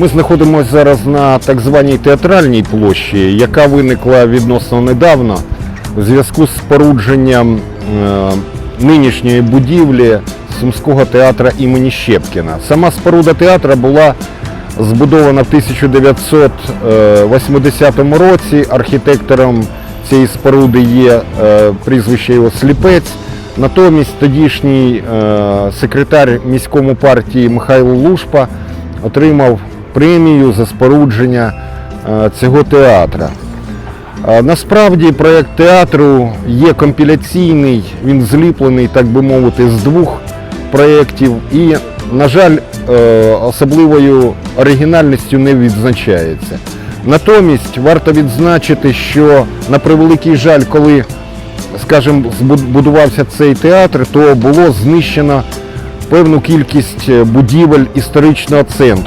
Ми знаходимося зараз на так званій театральній площі, яка виникла відносно недавно у зв'язку з спорудженням е, нинішньої будівлі Сумського театру імені Щепкіна. Сама споруда театра була збудована в 1980 році. Архітектором цієї споруди є е, прізвище його Сліпець. Натомість тодішній е, секретар міському партії Михайло Лушпа отримав премію за спорудження е, цього театра. Е, Насправді проєкт театру є компіляційний, він зліплений, так би мовити, з двох проєктів і, на жаль, е, особливою оригінальністю не відзначається. Натомість варто відзначити, що на превеликий жаль, коли, скажімо, збудувався цей театр, то було знищено певну кількість будівель історичного центру.